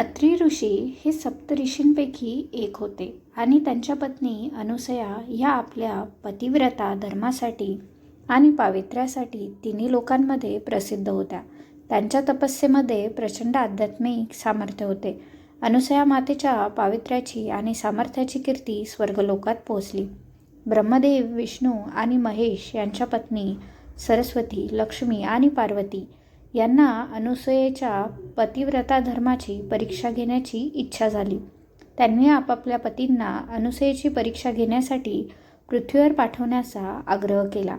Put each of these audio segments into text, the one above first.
अत्री ऋषी हे सप्तऋषींपैकी एक होते आणि त्यांच्या पत्नी अनुसया ह्या आपल्या पतिव्रता धर्मासाठी आणि पावित्र्यासाठी तिन्ही लोकांमध्ये प्रसिद्ध होत्या. त्यांच्या तपस्येमध्ये प्रचंड आध्यात्मिक सामर्थ्य होते. अनुसया मातेच्या पावित्र्याची आणि सामर्थ्याची कीर्ती स्वर्गलोकात पोहोचली. ब्रह्मदेव विष्णू आणि महेश यांच्या पत्नी सरस्वती लक्ष्मी आणि पार्वती यांना अनुसयेच्या पतिव्रता धर्माची परीक्षा घेण्याची इच्छा झाली. त्यांनी आपापल्या पतींना अनुसयेची परीक्षा घेण्यासाठी पृथ्वीवर पाठवण्याचा आग्रह केला.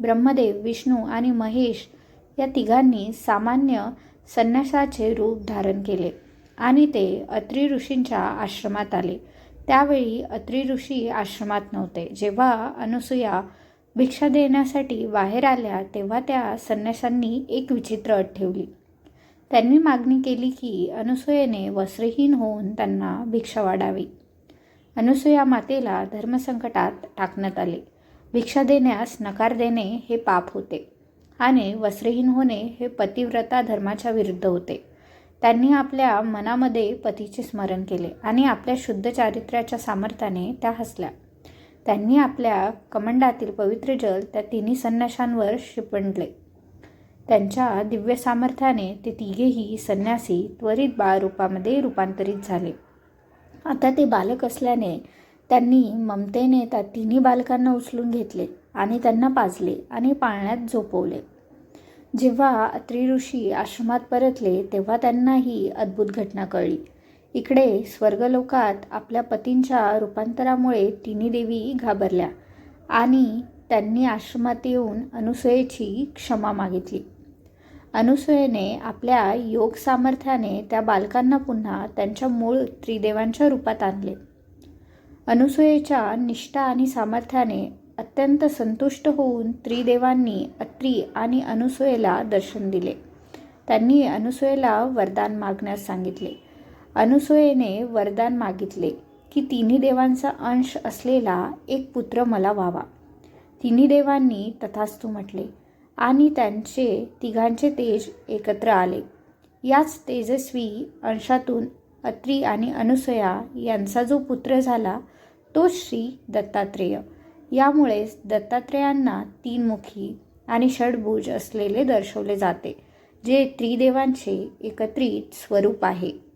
ब्रह्मदेव विष्णू आणि महेश या तिघांनी सामान्य संन्यासाचे रूप धारण केले आणि ते अत्रि ऋषींच्या आश्रमात आले. त्यावेळी अत्रि ऋषी आश्रमात नव्हते जेव्हा अनुसूया भिक्षा देण्यासाठी बाहेर आल्या तेव्हा त्या संन्यासांनी एक विचित्र अट ठेवली. त्यांनी मागणी केली की अनुसूयेने वस्त्रहीन होऊन त्यांना भिक्षा वाढावी. अनुसूया मातेला धर्मसंकटात टाकण्यात आले. भिक्षा देण्यास नकार देणे हे पाप होते आणि वस्त्रहीन होणे हे पतिव्रता धर्माच्या विरुद्ध होते. त्यांनी आपल्या मनामध्ये पतीचे स्मरण केले आणि आपल्या शुद्ध चारित्र्याच्या सामर्थ्याने त्या हसल्या. त्यांनी आपल्या कमंडातील पवित्र जल त्या तिन्ही संन्याशांवर शिपंडले. त्यांच्या दिव्य सामर्थ्याने ते तिघेही संन्यासी त्वरित बाळरूपामध्ये रूपांतरित झाले. आता ते बालक असल्याने त्यांनी ममतेने त्या तिन्ही बालकांना उचलून घेतले आणि त्यांना पाजले आणि पाळण्यात झोपवले. जेव्हा अत्रि ऋषी आश्रमात परतले तेव्हा त्यांना ही अद्भुत घटना कळली. इकडे स्वर्गलोकात आपल्या पतींच्या रूपांतरामुळे तिन्ही देवी घाबरल्या आणि त्यांनी आश्रमात येऊन अनुसयेची क्षमा मागितली. अनुसयेने आपल्या योग सामर्थ्याने त्या बालकांना पुन्हा त्यांच्या मूळ त्रिदेवांच्या रूपात आणले. अनुसयेच्या निष्ठा आणि सामर्थ्याने अत्यंत संतुष्ट होऊन त्रिदेवांनी अत्री आणि अनुसयेला दर्शन दिले. त्यांनी अनुसयेला वरदान मागण्यास सांगितले. अनुसूयेने वरदान मागितले की तिन्ही देवांचा अंश असलेला एक पुत्र मला व्हावा. तिन्ही देवांनी तथास्तू म्हटले. आणि त्यांचे तिघांचे तेज एकत्र आले. याच तेजस्वी अंशातून अत्री आणि अनुसया यांचा जो पुत्र झाला तो श्री दत्तात्रेय. यामुळेच दत्तात्रेयांना तीन मुखी आणि षडभुज असलेले दर्शवले जाते जे त्रिदेवांचे एकत्रित स्वरूप आहे.